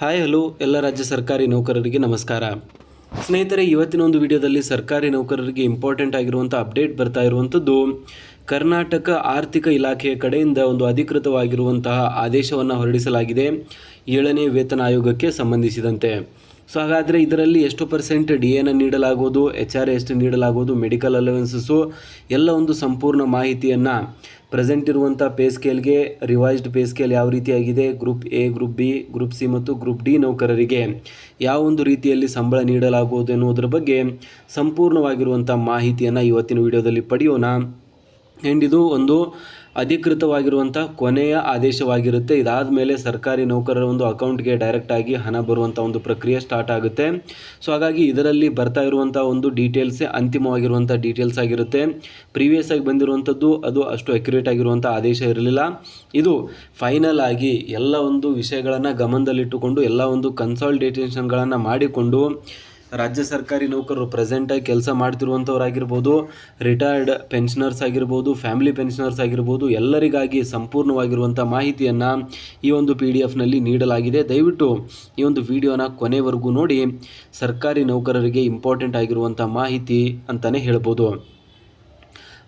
Hi, hello, ಎಲ್ಲ ರಾಜ್ಯ ಸರ್ಕಾರಿ ನೌಕರರಿಗೆ ನಮಸ್ಕಾರ. ಸ್ನೇಹಿತರೆ, ಇವತ್ತಿನ ಒಂದು ವಿಡಿಯೋದಲ್ಲಿ ಸರ್ಕಾರಿ ನೌಕರರಿಗೆ ಇಂಪಾರ್ಟೆಂಟ್ ಆಗಿರುವಂಥ ಅಪ್ಡೇಟ್ ಬರ್ತಾ ಇರುವಂಥದ್ದು ಕರ್ನಾಟಕ ಆರ್ಥಿಕ ಇಲಾಖೆಯ ಕಡೆಯಿಂದ ಒಂದು ಅಧಿಕೃತವಾಗಿರುವಂತಹ ಆದೇಶವನ್ನು ಹೊರಡಿಸಲಾಗಿದೆ. ಏಳನೇ ವೇತನ ಆಯೋಗಕ್ಕೆ ಸಂಬಂಧಿಸಿದಂತೆ. ಸೊ ಹಾಗಾದರೆ ಇದರಲ್ಲಿ ಎಷ್ಟು ಪರ್ಸೆಂಟ್ ಡಿ ಎನ ನೀಡಲಾಗುವುದು ಎಚ್ ಆರ್ ಎಷ್ಟು ನೀಡಲಾಗುವುದು ಮೆಡಿಕಲ್ ಅಲವೆನ್ಸಸ್ಸು ಎಲ್ಲ ಒಂದು ಸಂಪೂರ್ಣ ಮಾಹಿತಿಯನ್ನು ಪ್ರೆಸೆಂಟ್ ಇರುವಂಥ ಪೇ ಸ್ಕೇಲ್ಗೆ ರಿವೈಸ್ಡ್ ಪೇ ಸ್ಕೇಲ್ ಯಾವ ರೀತಿಯಾಗಿದೆ group A group B group C ಮತ್ತು ಗ್ರೂಪ್ ಡಿ ನೌಕರರಿಗೆ ಯಾವ ಒಂದು ರೀತಿಯಲ್ಲಿ ಸಂಬಳ ನೀಡಲಾಗುವುದು ಎನ್ನುವುದರ ಬಗ್ಗೆ ಸಂಪೂರ್ಣವಾಗಿರುವಂಥ ಮಾಹಿತಿಯನ್ನು ಇವತ್ತಿನ ವಿಡಿಯೋದಲ್ಲಿ ಪಡೆಯೋಣ. ಆ್ಯಂಡ್ ಇದು ಒಂದು ಅಧಿಕೃತವಾಗಿರುವಂಥ ಕೊನೆಯ ಆದೇಶವಾಗಿರುತ್ತೆ. ಇದಾದ ಮೇಲೆ ಸರ್ಕಾರಿ ನೌಕರರ ಒಂದು ಅಕೌಂಟ್ಗೆ ಡೈರೆಕ್ಟಾಗಿ ಹಣ ಬರುವಂಥ ಒಂದು ಪ್ರಕ್ರಿಯೆ ಸ್ಟಾರ್ಟ್ ಆಗುತ್ತೆ. ಸೊ ಹಾಗಾಗಿ ಇದರಲ್ಲಿ ಬರ್ತಾ ಇರುವಂಥ ಒಂದು ಡೀಟೇಲ್ಸೇ ಅಂತಿಮವಾಗಿರುವಂಥ ಡೀಟೇಲ್ಸ್ ಆಗಿರುತ್ತೆ. ಪ್ರೀವಿಯಸ್ ಆಗಿ ಬಂದಿರುವಂಥದ್ದು ಅದು ಅಷ್ಟು ಅಕ್ಯುರೇಟ್ ಆಗಿರುವಂಥ ಆದೇಶ ಇರಲಿಲ್ಲ. ಇದು ಫೈನಲ್ ಆಗಿ ಎಲ್ಲ ಒಂದು ವಿಷಯಗಳನ್ನು ಗಮನದಲ್ಲಿಟ್ಟುಕೊಂಡು, ಎಲ್ಲ ಒಂದು ಕನ್ಸಾಲ್ಟೇಷನ್ಗಳನ್ನು ಮಾಡಿಕೊಂಡು ರಾಜ್ಯ ಸರ್ಕಾರಿ ನೌಕರರು ಪ್ರೆಸೆಂಟಾಗಿ ಕೆಲಸ ಮಾಡ್ತಿರುವಂಥವ್ರಾಗಿರ್ಬೋದು ರಿಟೈರ್ಡ್ ಪೆನ್ಷನರ್ಸ್ ಆಗಿರ್ಬೋದು ಫ್ಯಾಮಿಲಿ ಪೆನ್ಷನರ್ಸ್ ಆಗಿರ್ಬೋದು, ಎಲ್ಲರಿಗಾಗಿ ಸಂಪೂರ್ಣವಾಗಿರುವಂಥ ಮಾಹಿತಿಯನ್ನು ಈ ಒಂದು ಪಿ ಡಿ ಎಫ್ನಲ್ಲಿ ನೀಡಲಾಗಿದೆ. ದಯವಿಟ್ಟು ಈ ಒಂದು ವಿಡಿಯೋನ ಕೊನೆವರೆಗೂ ನೋಡಿ, ಸರ್ಕಾರಿ ನೌಕರರಿಗೆ ಇಂಪಾರ್ಟೆಂಟ್ ಆಗಿರುವಂಥ ಮಾಹಿತಿ ಅಂತಲೇ ಹೇಳ್ಬೋದು.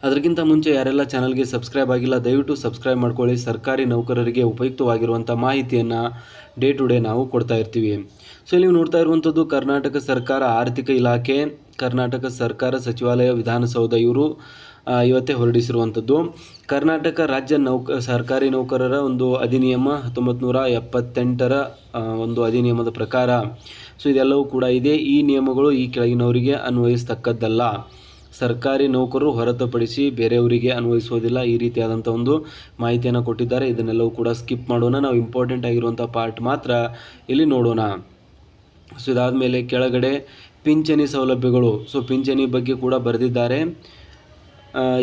ಅದಕ್ಕಿಂತ ಮುಂಚೆ ಯಾರೆಲ್ಲ ಚಾನಲ್ಗೆ ಸಬ್ಸ್ಕ್ರೈಬ್ ಆಗಿಲ್ಲ, ದಯವಿಟ್ಟು ಸಬ್ಸ್ಕ್ರೈಬ್ ಮಾಡ್ಕೊಳ್ಳಿ. ಸರ್ಕಾರಿ ನೌಕರರಿಗೆ ಉಪಯುಕ್ತವಾಗಿರುವಂಥ ಮಾಹಿತಿಯನ್ನು ಡೇ ಟು ಡೇ ನಾವು ಕೊಡ್ತಾ ಇರ್ತೀವಿ. ಸೊ ನೀವು ನೋಡ್ತಾ ಇರುವಂಥದ್ದು ಕರ್ನಾಟಕ ಸರ್ಕಾರ ಆರ್ಥಿಕ ಇಲಾಖೆ, ಕರ್ನಾಟಕ ಸರ್ಕಾರ ಸಚಿವಾಲಯ, ವಿಧಾನಸೌಧ ಇವರು ಇವತ್ತೇ ಹೊರಡಿಸಿರುವಂಥದ್ದು ಕರ್ನಾಟಕ ರಾಜ್ಯ ನೌಕ, ಸರ್ಕಾರಿ ನೌಕರರ ಒಂದು ಅಧಿನಿಯಮ ಹತ್ತೊಂಬತ್ತು ನೂರ ಎಪ್ಪತ್ತೆಂಟರ ಒಂದು ಅಧಿನಿಯಮದ ಪ್ರಕಾರ. ಸೊ ಇದೆಲ್ಲವೂ ಕೂಡ ಇದೆ. ಈ ನಿಯಮಗಳು ಈ ಕೆಳಗಿನವರಿಗೆ ಅನ್ವಯಿಸ್ತಕ್ಕದ್ದಲ್ಲ. ಸರ್ಕಾರಿ ನೌಕರರು ಹೊರತುಪಡಿಸಿ ಬೇರೆಯವರಿಗೆ ಅನ್ವಯಿಸುವುದಿಲ್ಲ. ಈ ರೀತಿಯಾದಂಥ ಒಂದು ಮಾಹಿತಿಯನ್ನು ಕೊಟ್ಟಿದ್ದಾರೆ. ಇದನ್ನೆಲ್ಲವೂ ಕೂಡ ಸ್ಕಿಪ್ ಮಾಡೋಣ. ನಾವು ಇಂಪಾರ್ಟೆಂಟ್ ಆಗಿರುವಂಥ ಪಾರ್ಟ್ ಮಾತ್ರ ಇಲ್ಲಿ ನೋಡೋಣ. ಸೊ ಇದಾದಮೇಲೆ ಕೆಳಗಡೆ ಪಿಂಚಣಿ ಸೌಲಭ್ಯಗಳು. ಸೊ ಪಿಂಚಣಿ ಬಗ್ಗೆ ಕೂಡ ಬರೆದಿದ್ದಾರೆ.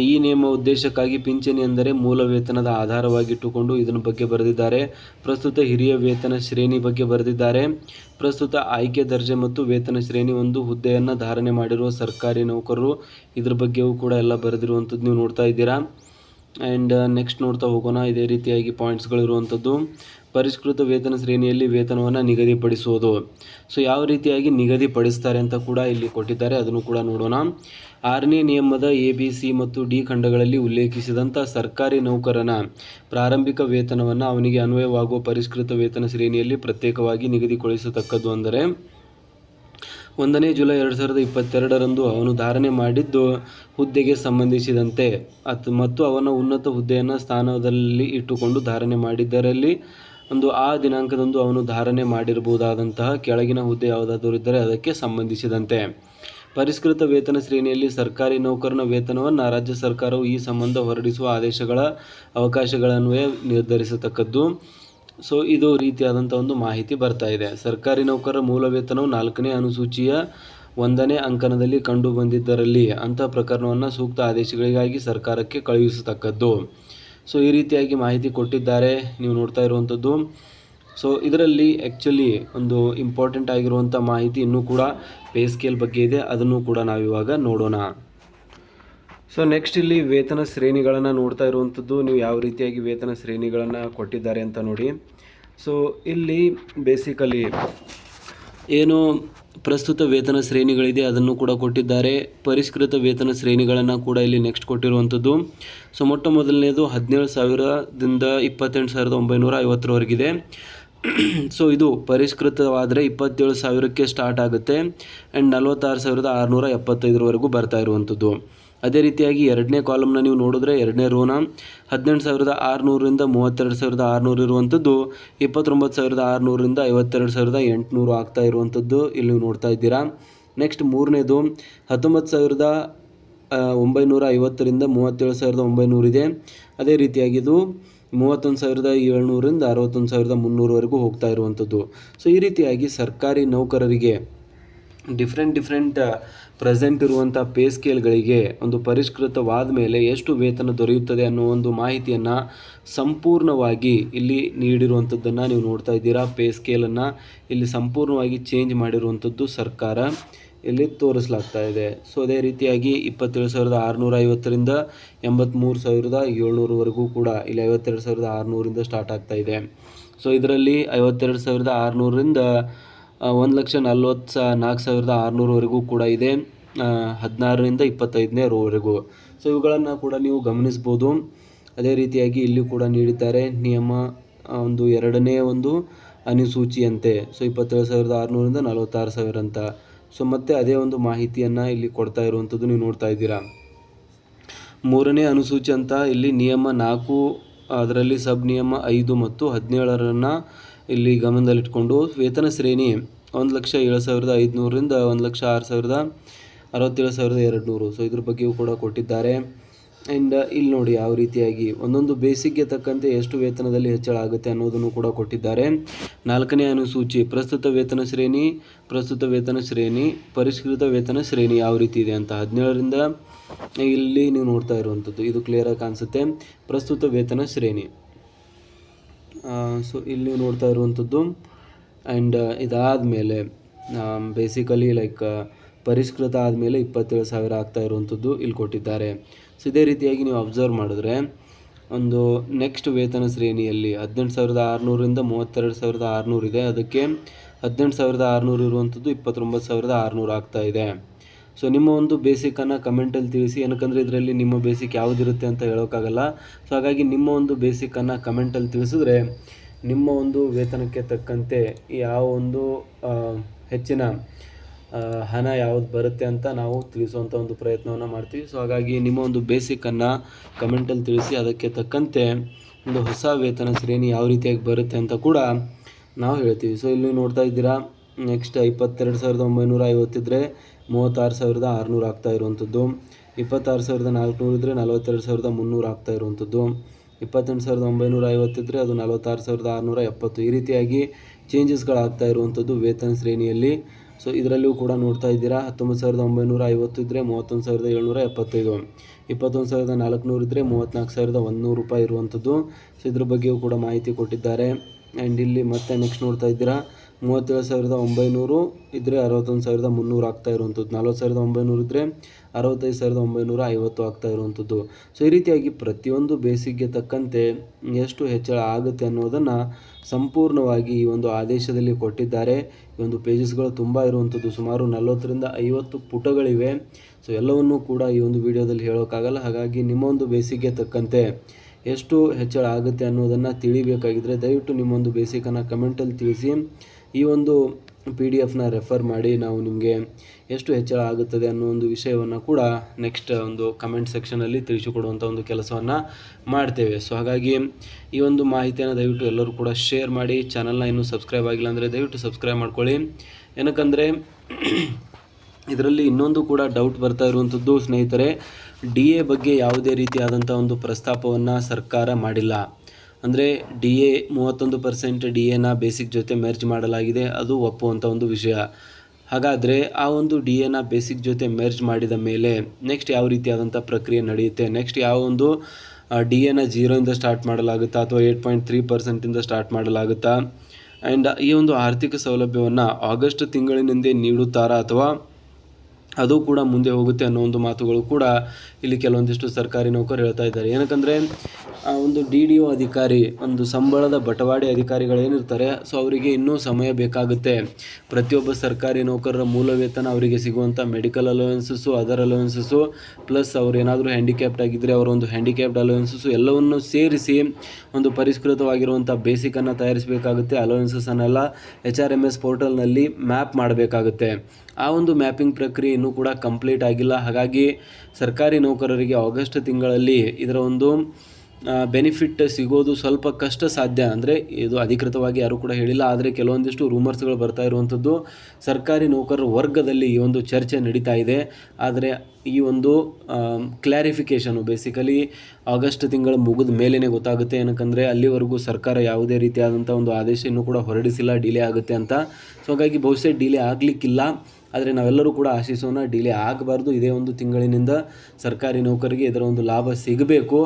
ಈ ನಿಯಮ ಉದ್ದೇಶಕ್ಕಾಗಿ ಪಿಂಚಣಿ ಎಂದರೆ ಮೂಲ ವೇತನದ ಆಧಾರವಾಗಿಟ್ಟುಕೊಂಡು ಇದರ ಬಗ್ಗೆ ಬರೆದಿದ್ದಾರೆ. ಪ್ರಸ್ತುತ ಹಿರಿಯ ವೇತನ ಶ್ರೇಣಿ ಬಗ್ಗೆ ಬರೆದಿದ್ದಾರೆ. ಪ್ರಸ್ತುತ ಆಯ್ಕೆ ದರ್ಜೆ ಮತ್ತು ವೇತನ ಶ್ರೇಣಿ ಒಂದು ಹುದ್ದೆಯನ್ನು ಧಾರಣೆ ಮಾಡಿರುವ ಸರ್ಕಾರಿ ನೌಕರರು. ಇದ್ರ ಬಗ್ಗೆಯೂ ಕೂಡ ಎಲ್ಲ ಬರೆದಿರುವಂಥದ್ದು ನೀವು ನೋಡ್ತಾ ಇದ್ದೀರಾ. ಆ್ಯಂಡ್ ನೆಕ್ಸ್ಟ್ ನೋಡ್ತಾ ಹೋಗೋಣ. ಇದೇ ರೀತಿಯಾಗಿ ಪಾಯಿಂಟ್ಸ್ಗಳಿರುವಂಥದ್ದು ಪರಿಷ್ಕೃತ ವೇತನ ಶ್ರೇಣಿಯಲ್ಲಿ ವೇತನವನ್ನು ನಿಗದಿಪಡಿಸುವುದು ಸೊ ಯಾವ ರೀತಿಯಾಗಿ ನಿಗದಿಪಡಿಸ್ತಾರೆ ಅಂತ ಕೂಡ ಇಲ್ಲಿ ಕೊಟ್ಟಿದ್ದಾರೆ. ಅದನ್ನು ಕೂಡ ನೋಡೋಣ. ಆರನೇ ನಿಯಮದ ಎ ಬಿ ಸಿ ಮತ್ತು ಡಿ ಖಂಡಗಳಲ್ಲಿ ಉಲ್ಲೇಖಿಸಿದಂಥ ಸರ್ಕಾರಿ ನೌಕರನ ಪ್ರಾರಂಭಿಕ ವೇತನವನ್ನು ಅವನಿಗೆ ಅನ್ವಯವಾಗುವ ಪರಿಷ್ಕೃತ ವೇತನ ಶ್ರೇಣಿಯಲ್ಲಿ ಪ್ರತ್ಯೇಕವಾಗಿ ನಿಗದಿಗೊಳಿಸತಕ್ಕದ್ದು ಅಂದರೆ, ಒಂದನೇ ಜುಲೈ ಎರಡು ಸಾವಿರದ ಇಪ್ಪತ್ತೆರಡರಂದು ಅವನು ಧಾರಣೆ ಮಾಡಿದ್ದು ಹುದ್ದೆಗೆ ಸಂಬಂಧಿಸಿದಂತೆ. ಅತ್, ಮತ್ತು ಅವನ ಉನ್ನತ ಹುದ್ದೆಯನ್ನು ಸ್ಥಾನದಲ್ಲಿ ಇಟ್ಟುಕೊಂಡು ಧಾರಣೆ ಮಾಡಿದ್ದರಲ್ಲಿ ಒಂದು ಆ ದಿನಾಂಕದಂದು ಅವನು ಧಾರಣೆ ಮಾಡಿರಬಹುದಾದಂತಹ ಕೆಳಗಿನ ಹುದ್ದೆ ಯಾವುದಾದರೂ ಇದ್ದರೆ ಅದಕ್ಕೆ ಸಂಬಂಧಿಸಿದಂತೆ. ಪರಿಷ್ಕೃತ ವೇತನ ಶ್ರೇಣಿಯಲ್ಲಿ ಸರ್ಕಾರಿ ನೌಕರನ ವೇತನವನ್ನು ರಾಜ್ಯ ಸರ್ಕಾರವು ಈ ಸಂಬಂಧ ಹೊರಡಿಸುವ ಆದೇಶಗಳ ಅವಕಾಶಗಳನ್ವಯ ನಿರ್ಧರಿಸತಕ್ಕದ್ದು. ಸೊ, ಇದು ರೀತಿಯಾದಂಥ ಒಂದು ಮಾಹಿತಿ ಬರ್ತಾ ಇದೆ. ಸರ್ಕಾರಿ ನೌಕರರ ಮೂಲ ವೇತನವು ನಾಲ್ಕನೇ ಅನುಸೂಚಿಯ ಒಂದನೇ ಅಂಕಣದಲ್ಲಿ ಕಂಡು ಬಂದಿದ್ದರಲ್ಲಿ ಅಂಥ ಪ್ರಕರಣವನ್ನು ಸೂಕ್ತ ಆದೇಶಗಳಿಗಾಗಿ ಸರ್ಕಾರಕ್ಕೆ ಕಳುಹಿಸತಕ್ಕದ್ದು. ಸೊ ಈ ರೀತಿಯಾಗಿ ಮಾಹಿತಿ ಕೊಟ್ಟಿದ್ದಾರೆ, ನೀವು ನೋಡ್ತಾ ಇರುವಂಥದ್ದು ಸೊ ಇದರಲ್ಲಿ ಆ್ಯಕ್ಚುಲಿ ಒಂದು ಇಂಪಾರ್ಟೆಂಟ್ ಆಗಿರುವಂಥ ಮಾಹಿತಿ ಇನ್ನೂ ಕೂಡ ಪೇ ಸ್ಕೇಲ್ ಬಗ್ಗೆ ಇದೆ. ಅದನ್ನು ಕೂಡ ನಾವಿವಾಗ ನೋಡೋಣ. ಸೊ ನೆಕ್ಸ್ಟ್ ಇಲ್ಲಿ ವೇತನ ಶ್ರೇಣಿಗಳನ್ನು ನೋಡ್ತಾ ಇರುವಂಥದ್ದು ನೀವು ಯಾವ ರೀತಿಯಾಗಿ ವೇತನ ಶ್ರೇಣಿಗಳನ್ನು ಕೊಟ್ಟಿದ್ದಾರೆ ಅಂತ ನೋಡಿ. ಸೊ ಇಲ್ಲಿ ಬೇಸಿಕಲಿ ಏನು ಪ್ರಸ್ತುತ ವೇತನ ಶ್ರೇಣಿಗಳಿದೆ, ಅದನ್ನು ಕೂಡ ಕೊಟ್ಟಿದ್ದಾರೆ. ಪರಿಷ್ಕೃತ ವೇತನ ಶ್ರೇಣಿಗಳನ್ನು ಕೂಡ ಇಲ್ಲಿ ನೆಕ್ಸ್ಟ್ ಕೊಟ್ಟಿರುವಂಥದ್ದು. ಸೊ, ಮೊಟ್ಟ ಮೊದಲನೇದು ಹದಿನೇಳು ಸಾವಿರದಿಂದ ಇಪ್ಪತ್ತೆಂಟು ಸಾವಿರದ ಒಂಬೈನೂರ ಐವತ್ತರವರೆಗಿದೆ. ಸೊ, ಇದು ಪರಿಷ್ಕೃತವಾದರೆ ಇಪ್ಪತ್ತೇಳು ಸಾವಿರಕ್ಕೆ ಸ್ಟಾರ್ಟ್ ಆಗುತ್ತೆ. ಆ್ಯಂಡ್ ನಲವತ್ತಾರು ಸಾವಿರದ ಆರುನೂರ ಎಪ್ಪತ್ತೈದರವರೆಗೂ ಬರ್ತಾ ಇರುವಂಥದ್ದು. ಅದೇ ರೀತಿಯಾಗಿ ಎರಡನೇ ಕಾಲಮ್ನ ನೀವು ನೋಡಿದ್ರೆ ಎರಡನೇ ರೋನ ಹದಿನೆಂಟು ಸಾವಿರದ ಆರುನೂರರಿಂದ ಮೂವತ್ತೆರಡು ಸಾವಿರದ ಆರುನೂರು ಇರುವಂಥದ್ದು, ಇಪ್ಪತ್ತೊಂಬತ್ತು ಸಾವಿರದ ಆರುನೂರರಿಂದ ಐವತ್ತೆರಡು ಸಾವಿರದ ಎಂಟುನೂರು ಆಗ್ತಾ ಇರುವಂಥದ್ದು ಇಲ್ಲಿ ನೀವು ನೋಡ್ತಾ ಇದ್ದೀರಾ. ನೆಕ್ಸ್ಟ್ ಮೂರನೇದು, ಹತ್ತೊಂಬತ್ತು ಸಾವಿರದ ಒಂಬೈನೂರ ಐವತ್ತರಿಂದ ಮೂವತ್ತೇಳು ಸಾವಿರದ ಒಂಬೈನೂರು ಇದೆ. ಅದೇ ರೀತಿಯಾಗಿ ಇದು ಮೂವತ್ತೊಂದು ಸಾವಿರದ ಏಳ್ನೂರಿಂದ ಅರವತ್ತೊಂದು ಸಾವಿರದ ಮುನ್ನೂರವರೆಗೂ ಹೋಗ್ತಾ ಇರುವಂಥದ್ದು. ಸೊ ಈ ರೀತಿಯಾಗಿ ಸರ್ಕಾರಿ ನೌಕರರಿಗೆ ಡಿಫ್ರೆಂಟ್ ಡಿಫ್ರೆಂಟ್ ಪ್ರೆಸೆಂಟ್ ಇರುವಂಥ ಪೇ ಸ್ಕೇಲ್ಗಳಿಗೆ ಒಂದು ಪರಿಷ್ಕೃತವಾದ ಮೇಲೆ ಎಷ್ಟು ವೇತನ ದೊರೆಯುತ್ತದೆ ಅನ್ನೋ ಒಂದು ಮಾಹಿತಿಯನ್ನು ಸಂಪೂರ್ಣವಾಗಿ ಇಲ್ಲಿ ನೀಡಿರುವಂಥದ್ದನ್ನು ನೀವು ನೋಡ್ತಾ ಇದ್ದೀರಾ. ಪೇ ಸ್ಕೇಲನ್ನು ಇಲ್ಲಿ ಸಂಪೂರ್ಣವಾಗಿ ಚೇಂಜ್ ಮಾಡಿರುವಂಥದ್ದು ಸರ್ಕಾರ ಇಲ್ಲಿ ತೋರಿಸಲಾಗ್ತಾ ಇದೆ. ಸೊ ಅದೇ ರೀತಿಯಾಗಿ ಇಪ್ಪತ್ತೇಳು ಸಾವಿರದ ಆರುನೂರ ಐವತ್ತರಿಂದ ಎಂಬತ್ತ್ಮೂರು ಸಾವಿರದ ಏಳ್ನೂರವರೆಗೂ ಕೂಡ ಇಲ್ಲಿ ಐವತ್ತೆರಡು ಸಾವಿರದ ಆರುನೂರಿಂದ ಸ್ಟಾರ್ಟ್ ಆಗ್ತಾ ಇದೆ. ಸೊ ಇದರಲ್ಲಿ ಐವತ್ತೆರಡು ಸಾವಿರದ ಆರುನೂರರಿಂದ ಒಂದು ಲಕ್ಷ ನಲ್ವತ್ತು ಸಾ ನಾಲ್ಕು ಸಾವಿರದ ಆರುನೂರವರೆಗೂ ಕೂಡ ಇದೆ. ಹದಿನಾರರಿಂದ ಇಪ್ಪತ್ತೈದನೇ ರೋವರೆಗೂ. ಸೊ ಇವುಗಳನ್ನು ಕೂಡ ನೀವು ಗಮನಿಸ್ಬೋದು. ಅದೇ ರೀತಿಯಾಗಿ ಇಲ್ಲಿ ಕೂಡ ನೀಡಿದ್ದಾರೆ ನಿಯಮ ಒಂದು ಎರಡನೇ ಒಂದು ಅನುಸೂಚಿಯಂತೆ. ಸೊ ಇಪ್ಪತ್ತೇಳು ಸಾವಿರದ ಆರುನೂರಿಂದ ನಲವತ್ತಾರು ಸಾವಿರ ಅಂತ. ಸೊ ಮತ್ತೆ ಅದೇ ಒಂದು ಮಾಹಿತಿಯನ್ನು ಇಲ್ಲಿ ಕೊಡ್ತಾ ಇರುವಂಥದ್ದು ನೀವು ನೋಡ್ತಾ ಇದ್ದೀರಾ. ಮೂರನೇ ಅನುಸೂಚಿ ಅಂತ ಇಲ್ಲಿ ನಿಯಮ ನಾಲ್ಕು, ಅದರಲ್ಲಿ ಸಬ್ ನಿಯಮ ಐದು ಮತ್ತು ಹದಿನೇಳರನ್ನು ಇಲ್ಲಿ ಗಮನದಲ್ಲಿಟ್ಕೊಂಡು ವೇತನ ಶ್ರೇಣಿ ಒಂದು ಲಕ್ಷ ಏಳು ಸಾವಿರದ ಐದುನೂರರಿಂದ ಒಂದು ಲಕ್ಷ ಆರು ಸಾವಿರದ ಅರವತ್ತೇಳು ಸಾವಿರದ ಎರಡು ನೂರು ಸೊ ಇದ್ರ ಬಗ್ಗೆಯೂ ಕೂಡ ಕೊಟ್ಟಿದ್ದಾರೆ. ಆ್ಯಂಡ್ ಇಲ್ಲಿ ನೋಡಿ ಯಾವ ರೀತಿಯಾಗಿ ಒಂದೊಂದು ಬೇಸಿಕ್ಗೆ ತಕ್ಕಂತೆ ಎಷ್ಟು ವೇತನದಲ್ಲಿ ಹೆಚ್ಚಳ ಆಗುತ್ತೆ ಅನ್ನೋದನ್ನು ಕೂಡ ಕೊಟ್ಟಿದ್ದಾರೆ. ನಾಲ್ಕನೇ ಅನುಸೂಚಿ, ಪ್ರಸ್ತುತ ವೇತನ ಶ್ರೇಣಿ, ಪ್ರಸ್ತುತ ವೇತನ ಶ್ರೇಣಿ, ಪರಿಷ್ಕೃತ ವೇತನ ಶ್ರೇಣಿ ಯಾವ ರೀತಿ ಇದೆ ಅಂತ ಹದಿನೇಳರಿಂದ ಇಲ್ಲಿ ನೀವು ನೋಡ್ತಾ ಇರುವಂಥದ್ದು. ಇದು ಕ್ಲಿಯರಾಗಿ ಕಾಣಿಸುತ್ತೆ. ಪ್ರಸ್ತುತ ವೇತನ ಶ್ರೇಣಿ. ಸೊ ಇಲ್ಲಿ ನೋಡ್ತಾ ಇರುವಂಥದ್ದು. ಆ್ಯಂಡ್ ಇದಾದ ಮೇಲೆ ಬೇಸಿಕಲಿ ಲೈಕ್ ಪರಿಷ್ಕೃತ ಆದಮೇಲೆ ಇಪ್ಪತ್ತೇಳು ಸಾವಿರ ಆಗ್ತಾ ಇರುವಂಥದ್ದು ಇಲ್ಲಿ ಕೊಟ್ಟಿದ್ದಾರೆ. ಸೊ ಇದೇ ರೀತಿಯಾಗಿ ನೀವು ಅಬ್ಸರ್ವ್ ಮಾಡಿದ್ರೆ, ಒಂದು ನೆಕ್ಸ್ಟ್ ವೇತನ ಶ್ರೇಣಿಯಲ್ಲಿ ಹದಿನೆಂಟು ಸಾವಿರದ ಆರುನೂರಿಂದ ಮೂವತ್ತೆರಡು ಸಾವಿರದ ಆರುನೂರು ಇದೆ. ಅದಕ್ಕೆ ಹದಿನೆಂಟು ಸಾವಿರದ ಆರುನೂರು ಇರುವಂಥದ್ದು ಇಪ್ಪತ್ತೊಂಬತ್ತು ಸಾವಿರದ ಆರುನೂರು ಆಗ್ತಾ ಇದೆ. ಸೊ ನಿಮ್ಮ ಒಂದು ಬೇಸಿಕನ್ನು ಕಮೆಂಟಲ್ಲಿ ತಿಳಿಸಿ. ಏನಕ್ಕಂದರೆ ಇದರಲ್ಲಿ ನಿಮ್ಮ ಬೇಸಿಕ್ ಯಾವುದಿರುತ್ತೆ ಅಂತ ಹೇಳೋಕ್ಕಾಗಲ್ಲ. ಸೊ ಹಾಗಾಗಿ ನಿಮ್ಮ ಒಂದು ಬೇಸಿಕನ್ನು ಕಮೆಂಟಲ್ಲಿ ತಿಳಿಸಿದ್ರೆ ನಿಮ್ಮ ಒಂದು ವೇತನಕ್ಕೆ ತಕ್ಕಂತೆ ಯಾವ ಒಂದು ಹೆಚ್ಚಿನ ಹಣ ಯಾವ್ದು ಬರುತ್ತೆ ಅಂತ ನಾವು ತಿಳಿಸುವಂಥ ಒಂದು ಪ್ರಯತ್ನವನ್ನು ಮಾಡ್ತೀವಿ. ಸೊ ಹಾಗಾಗಿ ನಿಮ್ಮ ಒಂದು ಬೇಸಿಕನ್ನು ಕಮೆಂಟಲ್ಲಿ ತಿಳಿಸಿ ಅದಕ್ಕೆ ತಕ್ಕಂತೆ ಒಂದು ಹೊಸ ವೇತನ ಶ್ರೇಣಿ ಯಾವ ರೀತಿಯಾಗಿ ಬರುತ್ತೆ ಅಂತ ಕೂಡ ನಾವು ಹೇಳ್ತೀವಿ. ಸೊ ಇಲ್ಲಿ ನೋಡ್ತಾ ಇದ್ದೀರಾ ನೆಕ್ಸ್ಟ್ ಇಪ್ಪತ್ತೆರಡು ಸಾವಿರದ ಒಂಬೈನೂರ ಐವತ್ತಿದ್ರೆ ಮೂವತ್ತಾರು ಸಾವಿರದ ಆರುನೂರು ಆಗ್ತಾ ಇರುವಂಥದ್ದು. ಇಪ್ಪತ್ತಾರು ಸಾವಿರದ ನಾಲ್ಕುನೂರು ಇದ್ದರೆ ನಲವತ್ತೆರಡು ಸಾವಿರದ ಮುನ್ನೂರು ಆಗ್ತಾ ಇರುವಂಥದ್ದು. ಇಪ್ಪತ್ತೆಂಟು ಸಾವಿರದ ಒಂಬೈನೂರ ಐವತ್ತಿದ್ದರೆ ಅದು ನಲವತ್ತಾರು ಸಾವಿರದ ಆರುನೂರ ಎಪ್ಪತ್ತು. ಈ ರೀತಿಯಾಗಿ ಚೇಂಜಸ್ಗಳಾಗ್ತಾ ಇರುವಂಥದ್ದು ವೇತನ ಶ್ರೇಣಿಯಲ್ಲಿ. ಸೊ ಇದರಲ್ಲಿಯೂ ಕೂಡ ನೋಡ್ತಾ ಇದ್ದೀರಾ, ಹತ್ತೊಂಬತ್ತು ಸಾವಿರದ ಒಂಬೈನೂರ ಐವತ್ತು ಇದ್ದರೆ ಮೂವತ್ತೊಂದು ಸಾವಿರದ ಏಳ್ನೂರ ಎಪ್ಪತ್ತೈದು. ಇಪ್ಪತ್ತೊಂದು ಸಾವಿರದ ನಾಲ್ಕುನೂರು ಇದ್ದರೆ ಮೂವತ್ತ್ನಾಲ್ಕು ಸಾವಿರದ ಒಂದುನೂರು ರೂಪಾಯಿ ಇರುವಂಥದ್ದು. ಸೊ ಇದ್ರ ಬಗ್ಗೆಯೂ ಕೂಡ ಮಾಹಿತಿ ಕೊಟ್ಟಿದ್ದಾರೆ. ಆ್ಯಂಡ್ ಇಲ್ಲಿ ಮತ್ತೆ ನೆಕ್ಸ್ಟ್ ನೋಡ್ತಾ ಇದ್ದೀರಾ ಮೂವತ್ತೇಳು ಸಾವಿರದ ಒಂಬೈನೂರು ಇದ್ದರೆ ಅರವತ್ತೊಂದು ಸಾವಿರದ ಮುನ್ನೂರು ಆಗ್ತಾ ಇರುವಂಥದ್ದು. ನಲ್ವತ್ತು ಸಾವಿರದ ಒಂಬೈನೂರು ಇದ್ದರೆ ಅರವತ್ತೈದು ಸಾವಿರದ ಒಂಬೈನೂರ ಐವತ್ತು ಆಗ್ತಾ ಇರುವಂಥದ್ದು. ಸೊ ಈ ರೀತಿಯಾಗಿ ಪ್ರತಿಯೊಂದು ಬೇಸಿಗೆಗೆ ತಕ್ಕಂತೆ ಎಷ್ಟು ಹೆಚ್ಚಳ ಆಗುತ್ತೆ ಅನ್ನೋದನ್ನು ಸಂಪೂರ್ಣವಾಗಿ ಈ ಒಂದು ಆದೇಶದಲ್ಲಿ ಕೊಟ್ಟಿದ್ದಾರೆ. ಈ ಒಂದು ಪೇಜಸ್ಗಳು ತುಂಬ ಇರುವಂಥದ್ದು. ಸುಮಾರು ನಲವತ್ತರಿಂದ ಐವತ್ತು ಪುಟಗಳಿವೆ. ಸೊ ಎಲ್ಲವನ್ನೂ ಕೂಡ ಈ ಒಂದು ವಿಡಿಯೋದಲ್ಲಿ ಹೇಳೋಕ್ಕಾಗಲ್ಲ. ಹಾಗಾಗಿ ನಿಮ್ಮ ಒಂದು ಬೇಸಿಗೆಗೆ ತಕ್ಕಂತೆ ಎಷ್ಟು ಹೆಚ್ಚಳ ಆಗುತ್ತೆ ಅನ್ನೋದನ್ನು ತಿಳಿಬೇಕಾಗಿದ್ದರೆ ದಯವಿಟ್ಟು ನಿಮ್ಮೊಂದು ಬೇಸಿಕನ್ನು ಕಮೆಂಟಲ್ಲಿ ತಿಳಿಸಿ. ಈ ಒಂದು ಪಿ ಡಿ ಎಫ್ನ ರೆಫರ್ ಮಾಡಿ ನಾವು ನಿಮಗೆ ಎಷ್ಟು ಹೆಚ್ಚಳ ಆಗುತ್ತದೆ ಅನ್ನೋ ಒಂದು ವಿಷಯವನ್ನು ಕೂಡ ನೆಕ್ಸ್ಟ್ ಒಂದು ಕಮೆಂಟ್ ಸೆಕ್ಷನಲ್ಲಿ ತಿಳಿಸಿಕೊಡುವಂಥ ಒಂದು ಕೆಲಸವನ್ನು ಮಾಡ್ತೇವೆ. ಸೊ ಹಾಗಾಗಿ ಈ ಒಂದು ಮಾಹಿತಿಯನ್ನು ದಯವಿಟ್ಟು ಎಲ್ಲರೂ ಕೂಡ ಶೇರ್ ಮಾಡಿ ಚಾನಲ್ನ ಇನ್ನೂ ಸಬ್ಸ್ಕ್ರೈಬ್ ಆಗಿಲ್ಲ ಅಂದರೆ ದಯವಿಟ್ಟು ಸಬ್ಸ್ಕ್ರೈಬ್ ಮಾಡ್ಕೊಳ್ಳಿ. ಏನಕ್ಕಂದರೆ, ಇದರಲ್ಲಿ ಇನ್ನೊಂದು ಕೂಡ ಡೌಟ್ ಬರ್ತಾ ಇರುವಂಥದ್ದು ಸ್ನೇಹಿತರೆ ಡಿ ಎ ಬಗ್ಗೆ ಯಾವುದೇ ರೀತಿಯಾದಂಥ ಒಂದು ಪ್ರಸ್ತಾಪವನ್ನು ಸರ್ಕಾರ ಮಾಡಿಲ್ಲ. ಅಂದರೆ ಡಿ ಎ ಮೂವತ್ತೊಂದು ಪರ್ಸೆಂಟ್ ಡಿ ಎನ ಬೇಸಿಕ್ ಜೊತೆ ಮೆರ್ಜ್ ಮಾಡಲಾಗಿದೆ. ಅದು ಒಪ್ಪುವಂಥ ಒಂದು ವಿಷಯ. ಹಾಗಾದರೆ ಆ ಒಂದು ಡಿ ಎನ ಬೇಸಿಕ್ ಜೊತೆ ಮೆರ್ಜ್ ಮಾಡಿದ ಮೇಲೆ ನೆಕ್ಸ್ಟ್ ಯಾವ ರೀತಿಯಾದಂಥ ಪ್ರಕ್ರಿಯೆ ನಡೆಯುತ್ತೆ? ನೆಕ್ಸ್ಟ್ ಯಾವ ಒಂದು ಡಿ ಎನ ಜೀರೋಯಿಂದ ಸ್ಟಾರ್ಟ್ ಮಾಡಲಾಗುತ್ತಾ ಅಥವಾ ಏಯ್ಟ್ ಪಾಯಿಂಟ್ ತ್ರೀ ಪರ್ಸೆಂಟಿಂದ ಸ್ಟಾರ್ಟ್ ಮಾಡಲಾಗುತ್ತಾ? ಆ್ಯಂಡ್ ಈ ಒಂದು ಆರ್ಥಿಕ ಸೌಲಭ್ಯವನ್ನು ಆಗಸ್ಟ್ ತಿಂಗಳಿನಿಂದ ನೀಡುತ್ತಾರಾ ಅಥವಾ ಅದು ಕೂಡ ಮುಂದೆ ಹೋಗುತ್ತೆ ಅನ್ನೋ ಒಂದು ಮಾತುಗಳು ಕೂಡ ಇಲ್ಲಿ ಕೆಲವೊಂದಿಷ್ಟು ಸರ್ಕಾರಿ ನೌಕರು ಹೇಳ್ತಾ ಇದ್ದಾರೆ. ಏನಕ್ಕಂದರೆ, ಆ ಒಂದು ಡಿ ಡಿ ಒ ಅಧಿಕಾರಿ, ಒಂದು ಸಂಬಳದ ಬಟವಾಡೆ ಅಧಿಕಾರಿಗಳೇನಿರ್ತಾರೆ ಸೊ ಅವರಿಗೆ ಇನ್ನೂ ಸಮಯ ಬೇಕಾಗುತ್ತೆ. ಪ್ರತಿಯೊಬ್ಬ ಸರ್ಕಾರಿ ನೌಕರರ ಮೂಲ ವೇತನ ಅವರಿಗೆ ಸಿಗುವಂಥ medical allowances, other allowances, plus ಅವ್ರು ಏನಾದರೂ ಹ್ಯಾಂಡಿಕ್ಯಾಪ್ಟ್ ಆಗಿದ್ದರೆ ಅವರ ಒಂದು ಹ್ಯಾಂಡಿಕ್ಯಾಪ್ಡ್ ಅಲೋವೆನ್ಸಸ್ಸು ಎಲ್ಲವನ್ನು ಸೇರಿಸಿ ಒಂದು ಪರಿಷ್ಕೃತವಾಗಿರುವಂಥ ಬೇಸಿಕನ್ನು ತಯಾರಿಸಬೇಕಾಗುತ್ತೆ. ಅಲೋವೆನ್ಸಸ್ಸನ್ನೆಲ್ಲ ಎಚ್ ಆರ್ ಎಂ ಎಸ್ ಪೋರ್ಟಲ್ನಲ್ಲಿ ಮ್ಯಾಪ್ ಮಾಡಬೇಕಾಗುತ್ತೆ. ಆ ಒಂದು ಮ್ಯಾಪಿಂಗ್ ಪ್ರಕ್ರಿಯೆ ಇನ್ನೂ ಕೂಡ ಕಂಪ್ಲೀಟ್ ಆಗಿಲ್ಲ. ಹಾಗಾಗಿ ಸರ್ಕಾರಿ ನೌಕರರಿಗೆ ಆಗಸ್ಟ್ ತಿಂಗಳಲ್ಲಿ ಇದರ ಒಂದು ಬೆನಿಫಿಟ್ ಸಿಗೋದು ಸ್ವಲ್ಪ ಕಷ್ಟ ಸಾಧ್ಯ ಅಂದರೆ ಇದು ಅಧಿಕೃತವಾಗಿ ಯಾರೂ ಕೂಡ ಹೇಳಿಲ್ಲ. ಆದರೆ ಕೆಲವೊಂದಿಷ್ಟು ರೂಮರ್ಸ್ಗಳು ಬರ್ತಾ ಇರುವಂಥದ್ದು ಸರ್ಕಾರಿ ನೌಕರರ ವರ್ಗದಲ್ಲಿ ಈ ಒಂದು ಚರ್ಚೆ ನಡೀತಾ ಇದೆ. ಆದರೆ ಈ ಒಂದು ಕ್ಲಾರಿಫಿಕೇಷನು ಬೇಸಿಕಲಿ ಆಗಸ್ಟ್ ತಿಂಗಳು ಮುಗಿದ ಮೇಲೇ ಗೊತ್ತಾಗುತ್ತೆ. ಏನಕ್ಕಂದರೆ ಅಲ್ಲಿವರೆಗೂ ಸರ್ಕಾರ ಯಾವುದೇ ರೀತಿಯಾದಂಥ ಒಂದು ಆದೇಶ ಕೂಡ ಹೊರಡಿಸಿಲ್ಲ ಡಿಲೇ ಆಗುತ್ತೆ ಅಂತ. ಸೊ ಹಾಗಾಗಿ ಬಹುಶಃ ಡಿಲೇ ಆಗಲಿಕ್ಕಿಲ್ಲ. ಆದರೆ ನಾವೆಲ್ಲರೂ ಕೂಡ ಆಶಿಸೋಣ ಡಿಲೇ ಆಗಬಾರ್ದು ಇದೇ ಒಂದು ತಿಂಗಳಿನಿಂದ ಸರ್ಕಾರಿ ನೌಕರಿಗೆ ಇದರ ಒಂದು ಲಾಭ ಸಿಗಬೇಕು.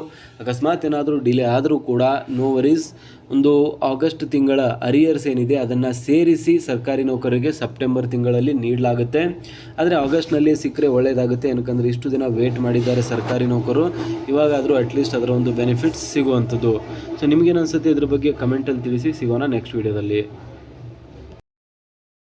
ಅಕಸ್ಮಾತ್ ಏನಾದರೂ ಡಿಲೇ ಆದರೂ ಕೂಡ ನೋ ವರೀಸ್. ಒಂದು ಆಗಸ್ಟ್ ತಿಂಗಳ ಅರಿಯರ್ಸ್ ಏನಿದೆ ಅದನ್ನು ಸೇರಿಸಿ ಸರ್ಕಾರಿ ನೌಕರರಿಗೆ ಸೆಪ್ಟೆಂಬರ್ ತಿಂಗಳಲ್ಲಿ ನೀಡಲಾಗುತ್ತೆ. ಆದರೆ ಆಗಸ್ಟ್ನಲ್ಲಿ ಸಿಕ್ಕರೆ ಒಳ್ಳೆಯದಾಗುತ್ತೆ ಏನಕ್ಕಂದರೆ ಇಷ್ಟು ದಿನ ವೇಟ್ ಮಾಡಿದ್ದಾರೆ ಸರ್ಕಾರಿ ನೌಕರು. ಇವಾಗಾದರೂ ಅಟ್ಲೀಸ್ಟ್ ಅದರ ಒಂದು ಬೆನಿಫಿಟ್ಸ್ ಸಿಗುವಂಥದ್ದು. ಸೊ ನಿಮಗೇನು ಅನಿಸುತ್ತೆ ಇದ್ರ ಬಗ್ಗೆ ಕಮೆಂಟಲ್ಲಿ ತಿಳಿಸಿ ಸಿಗೋಣ ನೆಕ್ಸ್ಟ್ ವೀಡಿಯೋದಲ್ಲಿ